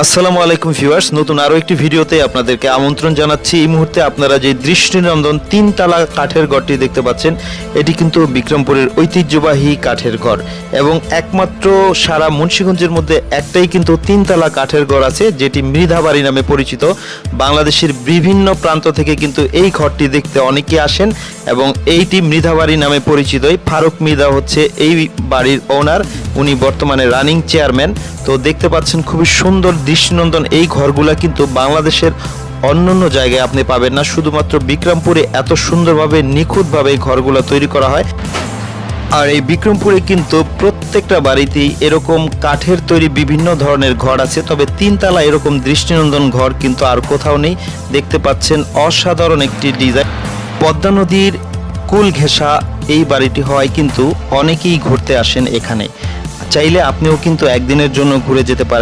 আসসালামু আলাইকুম ভিউয়ার্স, নতুন আরও একটি ভিডিওতে আপনাদেরকে আমন্ত্রণ জানাচ্ছি। এই মুহূর্তে আপনারা যে দৃষ্টিনন্দন তিনতলা কাঠের ঘরটি দেখতে পাচ্ছেন, এটি কিন্তু বিক্রমপুরের ঐতিহ্যবাহী কাঠের ঘর এবং একমাত্র সারা মুন্সীগঞ্জের মধ্যে একটাই কিন্তু তিনতলা কাঠের ঘর আছে, যেটি মৃধাবাড়ি নামে পরিচিত। বাংলাদেশের বিভিন্ন প্রান্ত থেকে কিন্তু এই ঘরটি দেখতে অনেকে আসেন এবং এইটি মৃধাবাড়ি নামে পরিচিত ফারুক মৃধা হচ্ছে এই বাড়ির ওনার উনি বর্তমানে রানিং চেয়ারম্যান। তো দেখতে পাচ্ছেন খুবই সুন্দর দৃষ্টিনন্দন এই ঘরগুলা কিন্তু বাংলাদেশের অন্যান্য জায়গায় আপনি পাবেন না। শুধুমাত্র বিক্রমপুরে এত সুন্দরভাবে, নিখুঁতভাবে এই ঘরগুলো তৈরি করা হয়। আর এই বিক্রমপুরে কিন্তু প্রত্যেকটা বাড়িতেই এরকম কাঠের তৈরি বিভিন্ন ধরনের ঘর আছে। তবে তিনতলা এরকম দৃষ্টিনন্দন ঘর কিন্তু আর কোথাও নেই। দেখতে পাচ্ছেন অসাধারণ একটি ডিজাইন। পদ্মা নদীর কুল ঘেঁষা এই বাড়িটি হওয়ায় কিন্তু অনেকেই ঘুরতে আসেন এখানে। চাইলে আপনিও কিন্তু একদিনের জন্য ঘুরে যেতে পারেন।